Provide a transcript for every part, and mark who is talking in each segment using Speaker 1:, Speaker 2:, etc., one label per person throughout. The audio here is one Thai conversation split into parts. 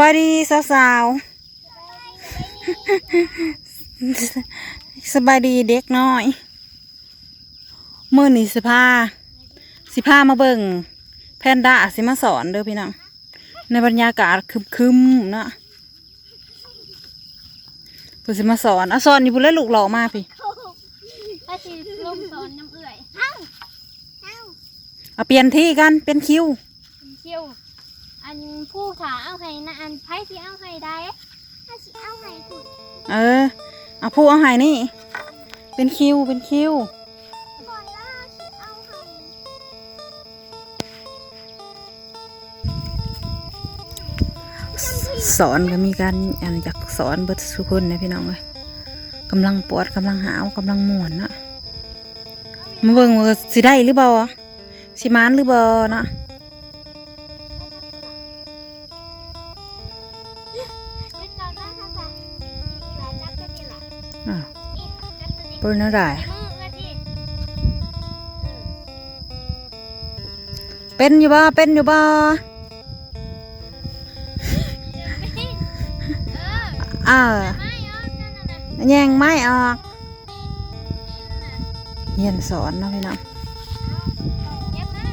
Speaker 1: สบายดีสาวๆสบายดีเด็กน้อยมื่อนี้สิพาสิพามาเบิ่งแพนด้าสิมาสอนเด้อพี่น้องในบรรยากาศคึมๆเนาะเพิ่นสิมาสอนอะสอนนี่พุ่นเลยลูกหล่อมาพี่
Speaker 2: ถ้าสิลงสอนน้ำเอื่อยเอ้าเอ้า
Speaker 1: เอาเปลี่ยนที่กันเป็นคิว
Speaker 2: เป็นคิว อันผู้ถาเอาให้นะอันไพ่ที่เอาให้ได้ถ้าสิเอาให้คุณ
Speaker 1: เออเอาผู้เอาใหายนี่ เป็นคิวเป็นคิว
Speaker 2: ก่อนล่าสิเอาให้
Speaker 1: สอนก็มีการอันอยากสอนเบิดสุคนนะพี่น้องเลยกำลังปวดกำลังหาวกำลังหมวนนะมาเบิ่งว่าสิได้หรือเปล่าสิมานหรือเปล่านะ
Speaker 2: นี่แหละ
Speaker 1: อ้าว
Speaker 2: นี่จับตัวนี้
Speaker 1: เปิ้นอะไร
Speaker 2: ในมือเอื้อที่เออ
Speaker 1: เป็นอยู่บ่เป็นอยู่บ่
Speaker 2: เออ
Speaker 1: เออ
Speaker 2: ไม่เอานั่นน่ะนะ
Speaker 1: แยงไม้ออก
Speaker 2: นี่น่ะ
Speaker 1: เรียนสอนเนาะพี่น้อง
Speaker 2: เย็บนะ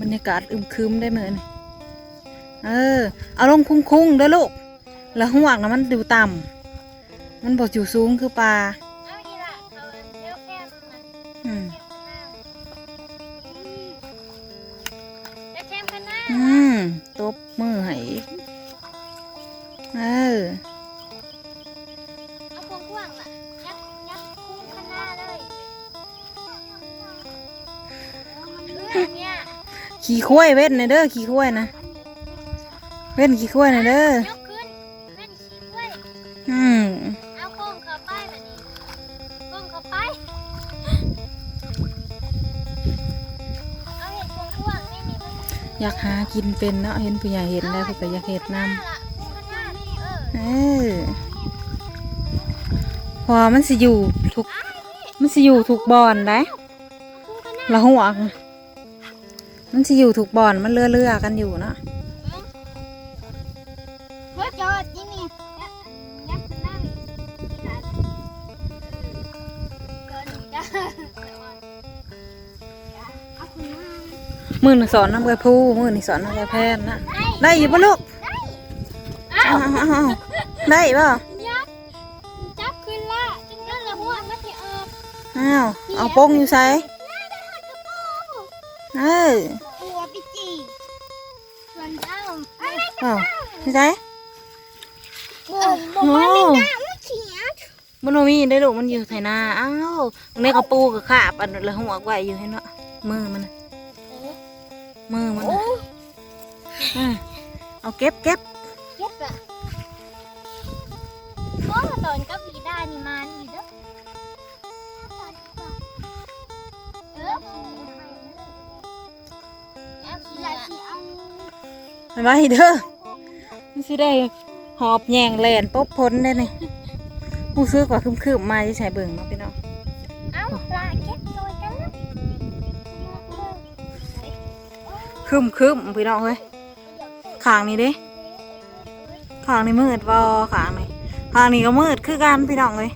Speaker 1: บรรยากาศอึมครึมได้เหมือน เออเอาลงคุ้งๆเด้อลูก แล้วหัวกนะมันดูต่ำมันบ่อยู่สูงคือปลา
Speaker 2: เอาอีละเขาเดี๋ยวแก้มนะ
Speaker 1: อืม
Speaker 2: แล้วแก้มกันหน้า
Speaker 1: อืมตบมือให้เออ
Speaker 2: เอาพวงกว้างน่ะยัดยัดคุ้มข้างหน้าเลยเอามันเลื่อนเนี่ย
Speaker 1: ขี่ข้วยเว้นหน่อยเด้อขี่ข้วยนะ เว้นขี่ข้วยหน่อยเด้อย
Speaker 2: กขึ้นเป็นขี้กล้วย
Speaker 1: อืม
Speaker 2: เอาโค้งเข้าไปแบบนี้โค้งเข้าไปเอาเห็ดพวงกว้างไม่มีมัน
Speaker 1: อยากหากินเป็นเนาะเห็นผู้ใหญ่เห็นได้วเพิ่นก็อยากเห็ดนำ
Speaker 2: ข้างหน้านี่เออ
Speaker 1: เออเพอมันสิอยู่ทุกมันสิอยู่ทุกบอนได้
Speaker 2: คู่ข้างหน้า
Speaker 1: ละหัวกมันสิอยู่ทุกบอนมันเลือเลือๆกันอยู่เนาะ มือหนึ่งสอนน้ำกระพูมือหนึ่งสอนน้ำกระแพนนะได้อยู่ปะลูก
Speaker 2: อ้าว
Speaker 1: อ้าวๆๆได้ป่ะ
Speaker 2: ยัดจับขึ้นละจังนั้นละหัวมันจะออก
Speaker 1: อ้าวเอาโป้งอยู่ใส่เออ
Speaker 2: หัวปิจีส่วนเจ้า
Speaker 1: อ้าวใส่
Speaker 2: เออบอกว่าไม่ได้มันเขียด
Speaker 1: มันบ่มีได้ลูกมันอยู่ไถนาอ้าวในกระปูกับขาบอันละหัวกไว้อยู่ให้เนาะมือมันน่ะ มือมันน่ะอะเอาเก็บเก็บ
Speaker 2: เย็ดอะโอ้ตอนกับวีดานี่มันอยู่เด้อเออเอาขี้ละขี้เอา
Speaker 1: ไปไว้เด้อมันสิได้หอบแยงแลนป๊บพ้นได้นี่ผู้ซื้อกว่าคืมๆมาจะใช้เบิ่งมาพี่น้อง คืมคืมพี่น้องเฮ้ยขางนี่เด้ขางนี่มืดบ่ขางนี่ขางนี่ก็มืดคือกันพี่น้องเลย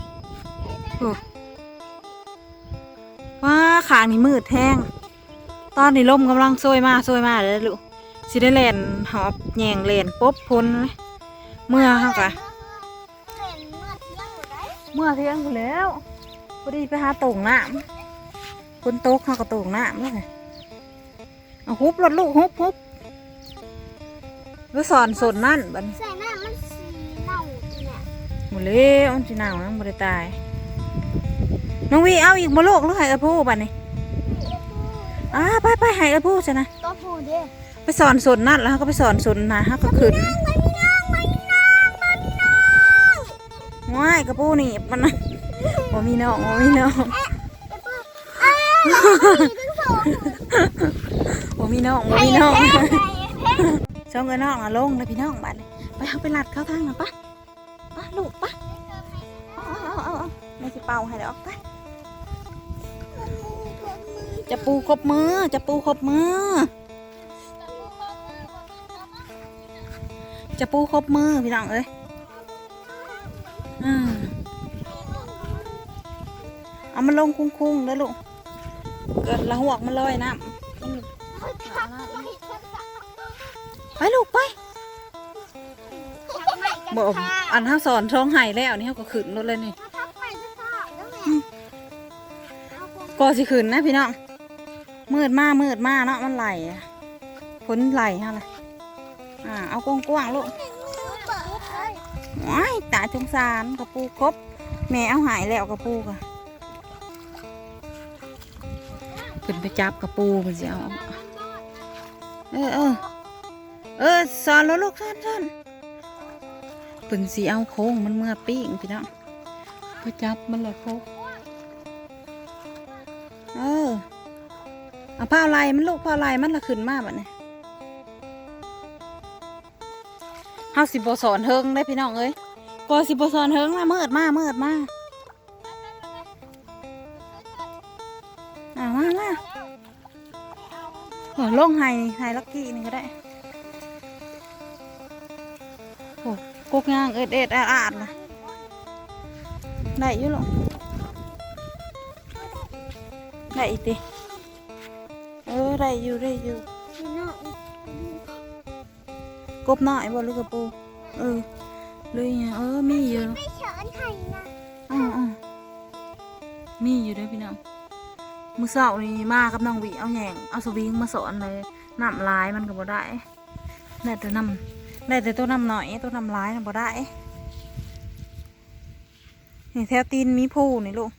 Speaker 1: ว้าขางนี่มืดแท้งตอนนี้ลมกำลังโซยมาโซยมาเลยลูกสิได้แลนหอบแยงแลนป๊บพ้นเมื่อเฮากะ
Speaker 2: เมื่อเที่ยงหมดแล้ว
Speaker 1: เมื่อเที่ยงอยู่แล้วพอดีไปหาตงน้ำคนโต๊ะเขาก็ตงน้ำเลย เอาฮุบรถลูกฮุบฮุบไปสอนสนนั่นบัดน
Speaker 2: ใส่หน้ามันสีเน่าเนี่ย
Speaker 1: หมดเลยมันสิหนาวนะบ่ได้ตาย น้องวีเอาอีกบ่โลกหรือให้กระพูบัดนี้อ่าไปไปให้กระพูซะนะ
Speaker 2: ตัวผู้เด้
Speaker 1: ไปสอนสนนั่นแล้วเขาก็ไปสอนสนนะฮะก็ขึ้น
Speaker 2: มันน้องมันน้องมันน้อง
Speaker 1: ว้ายกระพูนี่มันนะบ่มีน้องบ่มีน้องบ่ มีน้องบ่มีน้องช่องเงินน้องอะลงเลยพี่น้องบัดนี้ไปเอาไปลัดเข้าทางน่ะปะปะลูกปะเอาเอาเอาเอาไม่สิเป่าให้ดอกไปจะปูครบมือจะปูครบมือ จะปูครบมือพี่น้องเอ้ยอ่าเอามันลงคุ้งๆแล้วลูกเกิดละหวกมันลอยน้ำ ไปลูกไปบอกอันห้าสอนท้องไห้แล้วนี่เขาก็ขึ้นรถเลยนี่ก็สิขึ้นนะพี่น้องมืดมากมืดมากเนาะมันไหลอะฝนไหลฮะเลยอ่าเอากว้างๆลูกว้ายตาสงสารกระปูครบแม่เอาหายแล้วกระปูกะขึ้นไปจับกระปูมันสิเอา เออเออเออสอนแล้วลูกสอนสอนเพิ่นสิเอาโค้งมันเมื่อปิ้งพี่น้องไปจับมันเลยโค้งเออเอาผ้าลายมันลูกผ้าลายมันละขึ้นมากแบบนี้เฮาสิบสอนเฮิงได้พี่น้องเอ้ยก็สิบสอนเฮิงนะมืดมาเมืดมาอ่ามามา โอ้ลงไห้ไห้ลักกี้นี่ก็ได้โอ้กกย่างเอ็ดเอ็ดอาดอาดนะได้อยู่หรอกได้อีกติเออได้อยู่ได้อยู่กบน้อยบ่หรือกระปูเออเลยไงเออมีอยู่
Speaker 2: ไม่เฉินไข่นะ
Speaker 1: อ๋ออ๋อมีอยู่เด้วยพี่น้อง มือเสาร์นี่มากับน้องวีเอาแหงเอาสวิงมาสอนเลยน้ำลายมันก็บ่ได้ได้แต่น้ำได้แต่ตัวน้ำหน่อยตัวน้ำลายน่ะบ่ได้นี่แถวตีนมีผู้นี่ลูก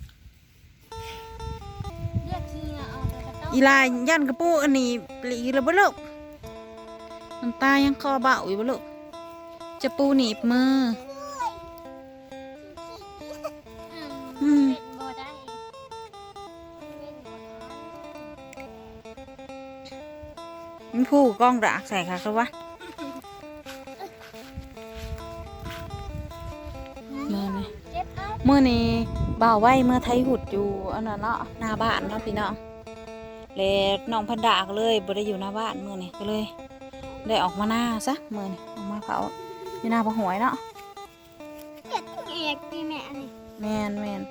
Speaker 2: เลือกทีนะเอาไปกระต้
Speaker 1: อีลายยันกระปูอันนี้ปลีแล้วบ่ลูกน้ำตายังคอเบาอยู่บ่ลูกจะปูหนีบมือ มั
Speaker 2: น
Speaker 1: ผู้กล้องดากใส่ค่ะครับวะเมื่อนี้
Speaker 2: เจ็บเอา
Speaker 1: เมื่อนี้บ่าวไว้เมื่อไทยหุดอยู่อันนั้นเนาะหน้าบ้านเนาะพี่น้องแล้วน้องพันดาก็เลยบ่ได้อยู่หน้าบ้านเมื่อนี้ก็เลย ได้ออกมาหน้าซะเมื่อนี้ออกมาเผาอยู่หน้าพะหวยเนาะ
Speaker 2: เจ็บเอกดีแม่อันนี้
Speaker 1: แมนแมน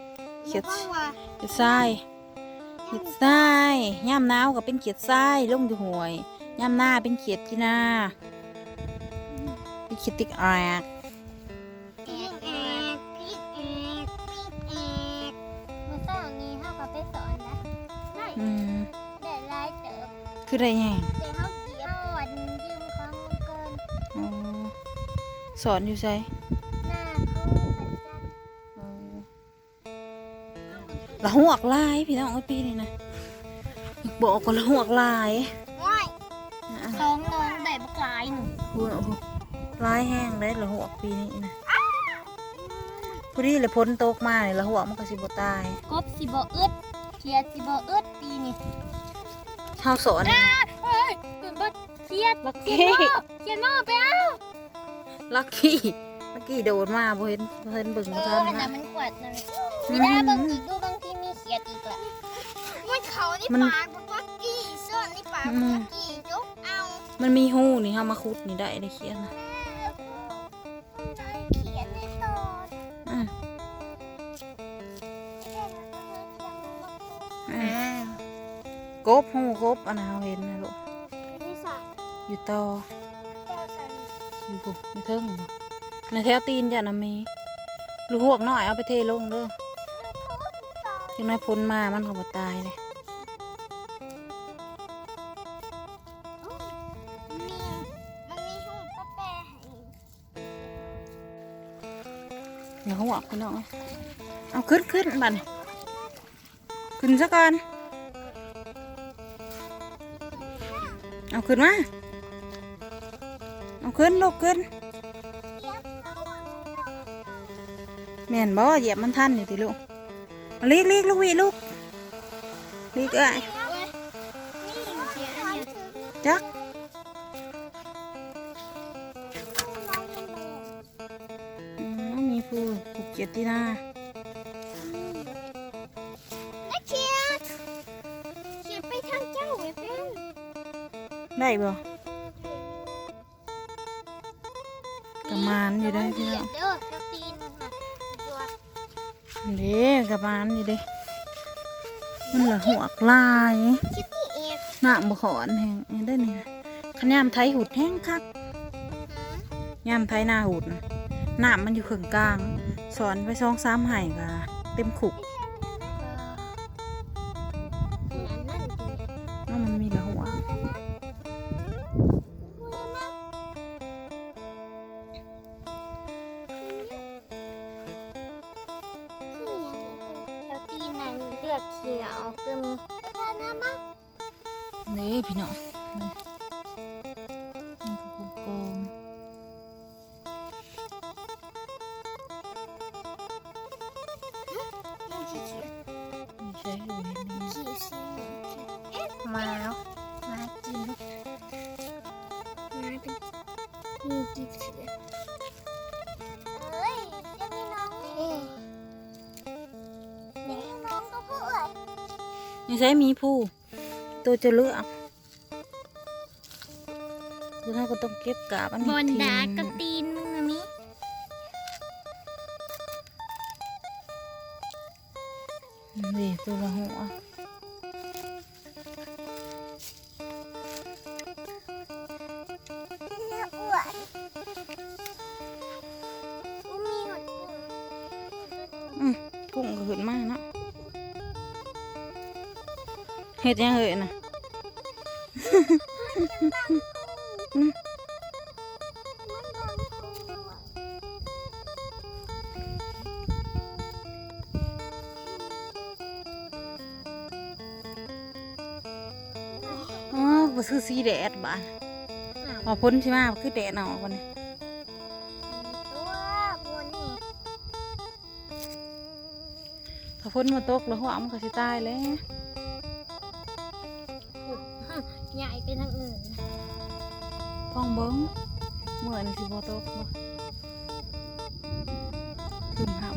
Speaker 1: เขียด
Speaker 2: บ้างว่า
Speaker 1: เขียดทรายเขียดทรายย่ามหนาวก็เป็นเขียดทรายลงอยู่หวย ย่ามหน้าเป็นเขียดกีนาเป็นเขียดติกแอก
Speaker 2: อ่อยคือองนี้เท่ากับไปสอนนะได้
Speaker 1: อืม
Speaker 2: เด็ดลายเติบ
Speaker 1: คือได้ไง
Speaker 2: เดี๋ยเขาเกี่ยววันยืมของเกิน
Speaker 1: สอนอยู่ใช่
Speaker 2: หน้าเขาพันจัน
Speaker 1: ละหวกลายพี่น้องปีนี้นะอยากบอกก็ละหวกลายา
Speaker 2: ยหนู
Speaker 1: พูดเอาพูดลายแห้งได้ละหวกปีนี้นะพอดีเลยพ้นตกมาเลยละหวกมันก็สิบตาย
Speaker 2: กบสิบอึดเขียดสิบอึดปีนี้
Speaker 1: เฮาสอน
Speaker 2: เฮ้ยเกิดบัดเขียด
Speaker 1: ลัก
Speaker 2: เขีย
Speaker 1: กี้
Speaker 2: นหม้อเขียนหม้อไปเอา
Speaker 1: ลักกี้ลักกี้โดดมาบ่เห็นบ่เห็นเบิ่ง
Speaker 2: เอ
Speaker 1: บ่
Speaker 2: อ
Speaker 1: ทัน
Speaker 2: อันนั้
Speaker 1: นะ
Speaker 2: นมันกวาดนั่นมีได้บางทีดูบางทีมีเขียดอีกละมันเขานี่
Speaker 1: มัน
Speaker 2: ปากบักลักกี้ส่วนนี่ปากบักลักกี้จุกเอา
Speaker 1: มันมีหูนี่เฮามาคุดนี่ได้ได้เขียนนะ
Speaker 2: เขียนในตอน
Speaker 1: อะอะกบหูกบอันนั้นเฮาเห็นนะลูก
Speaker 2: ที่สาม
Speaker 1: อยู่ต่อ
Speaker 2: เก้าสัน
Speaker 1: อยู่ปุ๊ไม่เทิงบ่ในแถวตีนจ้ะนะเมลูกหวกน้อยเอาไปเทลงเด้อจังน้อยพ้นมามันก็บ่ตายเลย วเขาหวกพี่น้องเอาขึ้นขึ้นบันขึ้นซะก่อน เอาขึ้นมา เอาขึ้นลูกขึ้นแม่นบ่เหยียบมันทันอยู่ติลูกเอาลีกลีกลูกวิลูกลีกเอ้ย กเกียรติหน้า
Speaker 2: และเขียนเขียนไป
Speaker 1: ได้บ่กระมานอยู่ได้พี่น้อง
Speaker 2: เด้อเจ้าตีนมาตัว
Speaker 1: เด้กระมานอยู่เด้มันละหัวกลาย
Speaker 2: คิดนี่เอง
Speaker 1: หน้าบ่ขอนแฮงอันได้นี่นะขันยามไทยหุดแห้งคักยามไทยหน้าหุดนะน้ำมันอยู่ขึงกลาง สอนไปซองซ้ำไห้กะเต็มขุก
Speaker 2: อันนั่นดี
Speaker 1: ว่ามันมีละหัว
Speaker 2: ม่
Speaker 1: ใช่หูเห็นนี่
Speaker 2: ขี้สีเอ๊ะมาแล้วมากินมาเป็นมีกี่เสือเอ้ยจะมีน้องเอ๊ะเดี๋ยวน้องก็พูด
Speaker 1: ไม่ใช่มีผู้ตัวจะเลือกคือเราก็ต้องเก็บกาบอันนี้
Speaker 2: บอนดา
Speaker 1: ทิ้ง
Speaker 2: กับตี นี่
Speaker 1: ตัวละหัว
Speaker 2: น่าอ้วนกู
Speaker 1: อ๋อ
Speaker 2: บ่
Speaker 1: ซื้อสีแดดบ้านพอพ้นใช่ไหมคือแดดออกวันนี้
Speaker 2: ตัวบนนี่
Speaker 1: ถ้าพ้นมาตกแล้วหัวมันก็สิตายแล้ว
Speaker 2: ใหญ่ไปทางอื่น
Speaker 1: พ้องเบิ้งเหมือนสิบ่ตกบ่ขึ้นหา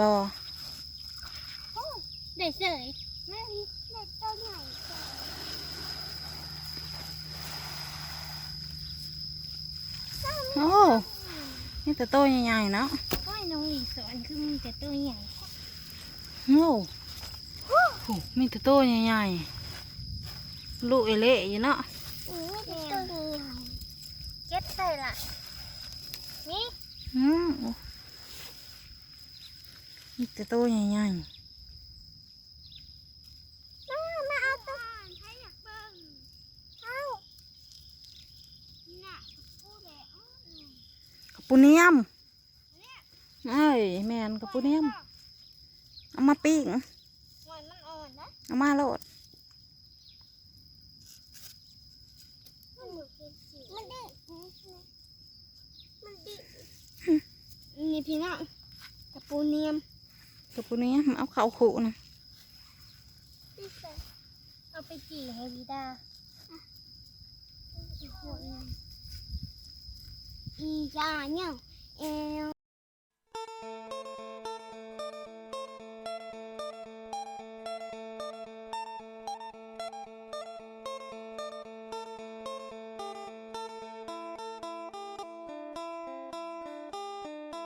Speaker 2: บ่โอ้
Speaker 1: ได้
Speaker 2: เสยแม่พี่เด็กเจ้าใหญ่เสย
Speaker 1: โอ้นี่แต่โตใหญ่ๆเนาะ
Speaker 2: ก้อยน้องอีสอนคือมีแต่ตัวใหญ่
Speaker 1: โอ้โหมีแต่โตใหญ่ๆลูกเอเละอยู่เนาะ
Speaker 2: อือไม่ได้ตัวใหญ่เก็บใส่ละนี่
Speaker 1: อืม มีแต่โตใหญ่ๆ
Speaker 2: มามาเอาตัวใครอยากเบิ่งเอาน่ะพูดเลยอ๋ออืม
Speaker 1: ๆกับปูเนียมเอ้ยแมนกับปูเนียมเอามาปิ้ง
Speaker 2: หวานมันอ่อนนะ
Speaker 1: เอามาโลด
Speaker 2: มันดื้อมันดื้อนี่พี่น้องตะปูเนียม
Speaker 1: ตัวปูนี้มันเอาเข่าขู่นะ
Speaker 2: เอาไปจี่ให้ดีดาอีจ้าเนี่ยเอ